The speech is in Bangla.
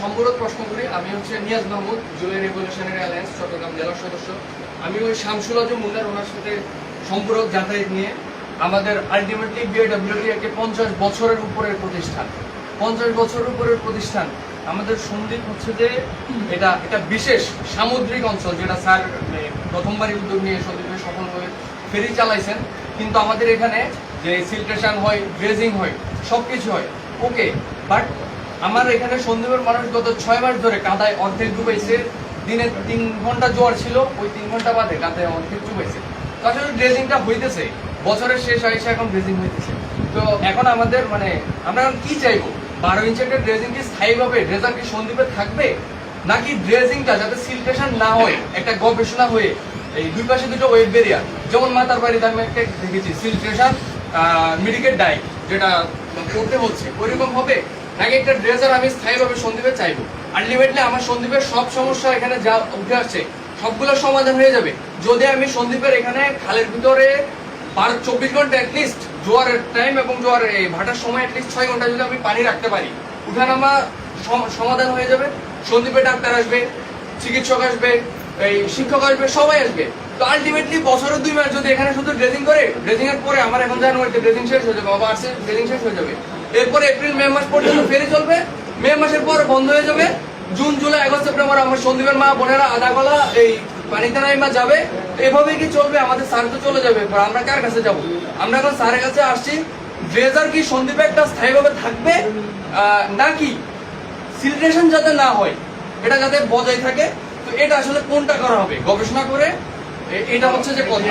সম্পূরক প্রশ্ন করি। আমি হচ্ছে Niaz Mahmud, July revolutionary alliance Chattogram জেলার সদস্য। আমি ওই শামসুল আজম মুন্নার ওনার সাথে সম্পূরক যাতায়াত নিয়ে আমাদের আলটিমেটলি বিএডব্লিউটি একটি পঞ্চাশ বছরের উপরের প্রতিষ্ঠান। পঞ্চাশ বছরের উপরের প্রতিষ্ঠান। আমাদের সন্দীপ হচ্ছে যে এটা এটা বিশেষ সামুদ্রিক অঞ্চল যেটা স্যার প্রথমবারই উদ্যোগ নিয়ে সন্দীপে সফল হয়ে ফেরি চালাইছেন। কিন্তু আমাদের এখানে যে সিলট্রেশন হয় ড্রেজিং হয়, সবকিছু হয়। ওকে বাট আমার এখানে সন্দীপের মানুষ গত ছয় মাস ধরে কাদায় অর্ধেক ডুবেছে। দিনে তিন ঘণ্টা জোয়ার ছিল, ওই তিন ঘণ্টা বাদে কাদায় অর্ধেক ডুবেছে। তো ড্রেজিংটা হইতেছে, বছরের শেষ আইসে এখন ড্রেজিং হইতেছে। তো এখন আমাদের মানে আমরা এখন কি চাইব? বারো ইঞ্চের ড্রেজিং কি স্থায়ীভাবে ড্রেজার কি সন্দীপে থাকবে? নাকি ড্রেজিংটা যাতে সিলটেশন না হয়, একটা গবেষণা হয়ে এই দুই পাশে দুটো ওয়েব বেরিয়ার যেমন মাতার বাড়িতে আমি একটা দেখেছি সিলট্রেশন মিডিকেট ডাই যেটা করতে হচ্ছে, ওইরকম হবে? নাকি একটা ড্রেজার আমি স্থায়ীভাবে সন্দীপে চাইব? আলটিমেটলি আমার সন্দীপের সব সমস্যা এখানে যা উঠে আসছে সবগুলোর সমাধান হয়ে যাবে। যদি আমি সন্দীপের এখানে খালের ভিতরে বারো চব্বিশ ঘণ্টা অ্যাটলিস্ট জোয়ারের টাইম এবং জোয়ার ভাটার সময় অ্যাটলিস্ট ছয় ঘণ্টা যদি আমি পানি রাখতে পারি, উঠানামা সম- সমাধান হয়ে যাবে। সন্দীপে ডাক্তার আসবে, চিকিৎসক আসবে, এই শিক্ষক আসবে, সবাই আসবে। তো আলটিমেটলি বছরের দুই মাস যদি এখানে শুধু ড্রেসিং করে ড্রেসিং এর পরে আমার এখন জানুয়ারিতে ড্রেসিং শেষ হয়ে যাবে আবার ড্রেজিং শেষ হয়ে যাবে। এরপরে এপ্রিল, মে মাস পর্যন্ত ফেরি চলবে। মে মাসের পর বন্ধ হয়ে যাবে। জুন, জুলাই, আগস্ট, সেপ্টেম্বর আমার সন্দীপের মা, বোনেরা আদা গলা এই পানিতে নাইমা যাবে। এভাবে কি চলবে? আমাদের স্যার তো চলে যাবে। এরপর আমরা কার কাছে যাব? আমরা এখন স্যারের কাছে আসছি। ড্রেজার কি সন্দীপে একটা স্থায়ীভাবে থাকবে? নাকি সিলট্রেশন যাতে না হয়, এটা যাতে বজায় থাকে? তো এটা আসলে কোনটা করা হবে? গবেষণা করে। এটা হচ্ছে যে কথা।